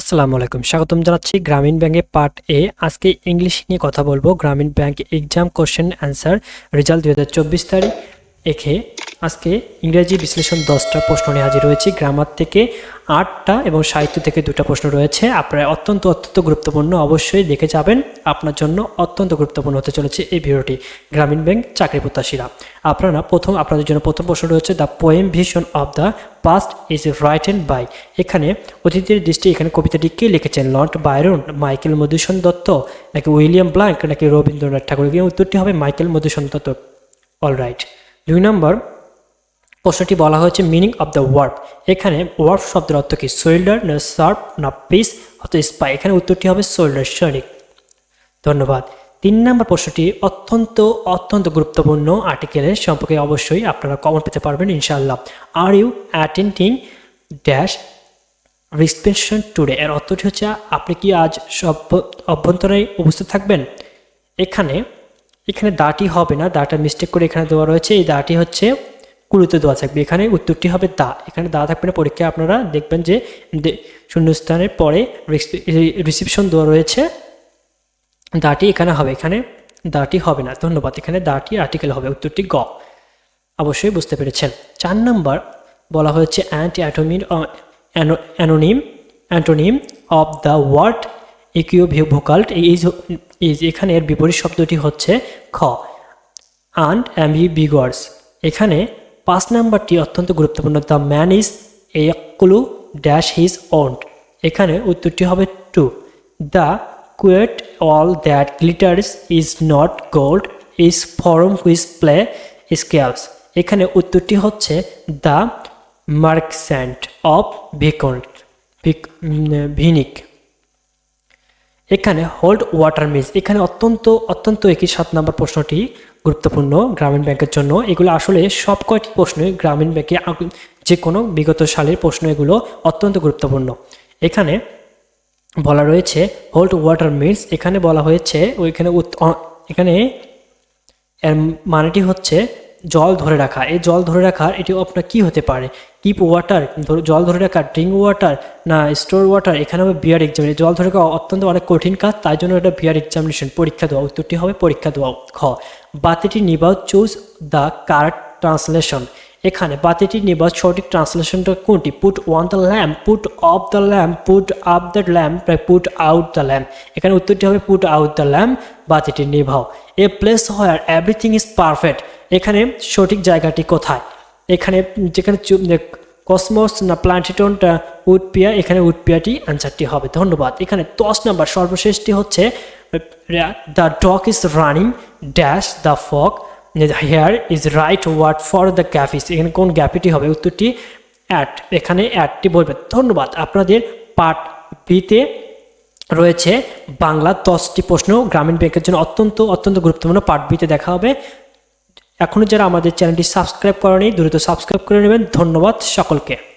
আসসালামু আলাইকুম। স্বাগতম জানাচ্ছি গ্রামীণ ব্যাংকে পার্ট এ। আজকে ইংলিশ নিয়ে কথা বলব Grameen Bank exam question answer result দুই হাজার চব্বিশ তারিখ এখে। আজকে ইংরেজি বিশ্লেষণ দশটা প্রশ্ন নিয়ে হাজির হয়েছি। গ্রামার থেকে আটটা এবং সাহিত্য থেকে দুটো প্রশ্ন রয়েছে। আপনারা অত্যন্ত অত্যন্ত গুরুত্বপূর্ণ অবশ্যই দেখে যাবেন। আপনার জন্য অত্যন্ত গুরুত্বপূর্ণ হতে চলেছে এই ভিডিওটি। গ্রামীণ ব্যাংক চাকরি প্রত্যাশীরা। আপনারা প্রথম, আপনাদের জন্য প্রথম প্রশ্ন রয়েছে, the poem vision of the past is written by এখানে অতীতের দৃষ্টি, এখানে কবিতাটি কে লিখেছেন? Lord Byron, Michael Madhusudan Dutt, নাকি উইলিয়াম ব্ল্যাঙ্ক, নাকি রবীন্দ্রনাথ ঠাকুর? উত্তরটি হবে Michael Madhusudan Dutt. All right দুই নম্বর প্রশ্নটি বলা হয়েছে মিনিং অফ দ্য ওয়ার্ড এখানে ওয়ার্ড শব্দের অর্থ কি? সোল্ডার না সার্ভ না পিস অথবা স্পাই এখানে উত্তরটি হবে সোল্ডার সৈনিক ধন্যবাদ। তিন নম্বর প্রশ্নটি অত্যন্ত অত্যন্ত গুরুত্বপূর্ণ আর্টিকেলের সম্পর্কে অবশ্যই আপনারা কমন পেতে পারবেন, ইনশাআল্লাহ। Are you attending dash reception today এর অর্থটি হচ্ছে, আপনি কি আজ সব অভ্যন্তরে উপস্থিত থাকবেন? এখানে এখানে দাটি হবে না, দাটা মিস্টেক করে এখানে দেওয়া রয়েছে। এই দাটি হচ্ছে কুড়িতে দেওয়া থাকবে। এখানে উত্তরটি হবে দা। এখানে দা থাকবে না, পরীক্ষায় আপনারা দেখবেন যে শূন্যস্থানের পরে রিসিপশন দেওয়া রয়েছে। দাটি এখানে হবে, এখানে দাটি হবে না। ধন্যবাদ, এখানে দাটি আর্টিকেল হবে, উত্তরটি গ। অবশ্যই বুঝতে পেরেছেন। চার নম্বর বলা হয়েছে anti অ্যাটোমিন anonym, antonym of the word equivocal is is এখানে এর বিপরীত শব্দটি হচ্ছে খ। আন্ড অ্যাম্বিবিগর্স এখানে পাঁচ নাম্বারটি অত্যন্ত গুরুত্বপূর্ণ। The man is a clue dash his wont এখানে উত্তরটি হবে to the quiet all that glitters is not gold is form which play scales এখানে উত্তরটি হচ্ছে দ্য মার্কস্যান্ট অফ ভিকন্ট ভিনিক এখানে হোল্ড ওয়াটার মিলস এখানে অত্যন্ত অত্যন্ত একই সাত নম্বর প্রশ্নটি গুরুত্বপূর্ণ গ্রামীণ ব্যাংকের জন্য। এগুলো আসলে সব কয়টি প্রশ্নই গ্রামীণ ব্যাংকে যে কোনো বিগত সালের প্রশ্ন এগুলো অত্যন্ত গুরুত্বপূর্ণ। এখানে বলা রয়েছে হোল্ড ওয়াটার মিলস এখানে বলা হয়েছে, ওইখানে এখানে এর মানেটি হচ্ছে জল ধরে রাখা। এই জল ধরে রাখার, এটি আপনার কি হতে পারে? কিপ ওয়াটার জল ধরে রাখা ড্রিঙ্ক ওয়াটার না স্টোর ওয়াটার এখানে হবে বিয়ার এক্সামিনেশন জল ধরে রাখা অত্যন্ত অনেক কঠিন কাজ, তাই জন্য এটা বিয়ার এক্সামিনেশন পরীক্ষা দেওয়া, উত্তরটি হবে পরীক্ষা দেওয়া। খ, বাতিটি নিবাও চুজ দ্য কারেক্ট ট্রান্সলেশন। এখানে বাতিটি নিবাও সঠিক ট্রান্সলেশনটা কোনটি? Put on the lamp put off the lamp put up the lamp put out the lamp এখানে উত্তরটি হবে পুট আউট দ্য ল্যাম্প বাতিটি নিভাও। A place where everything is perfect এখানে সঠিক জায়গাটি কোথায়? এখানে যেখানে কসমোস না প্লান্টিটনটা উডপিয়া এখানে উডপিয়াটি অ্যান্সারটি হবে। ধন্যবাদ। এখানে দশ নম্বর সর্বশেষটি হচ্ছে the dog is running dash the fox here is right word for the gaps এখানে কোন গ্যাপিটি হবে? উত্তরটি অ্যাট এখানে অ্যাডটি বলবে। ধন্যবাদ। আপনাদের পার্ট বিতে রয়েছে বাংলা দশটি প্রশ্ন গ্রামীণ ব্যাংকের জন্য অত্যন্ত অত্যন্ত গুরুত্বপূর্ণ। পার্ট বিতে দেখা হবে। এখনও যারা আমাদের চ্যানেলটি সাবস্ক্রাইব করেনি, দ্রুত সাবস্ক্রাইব করে নেবেন। ধন্যবাদ সকলকে।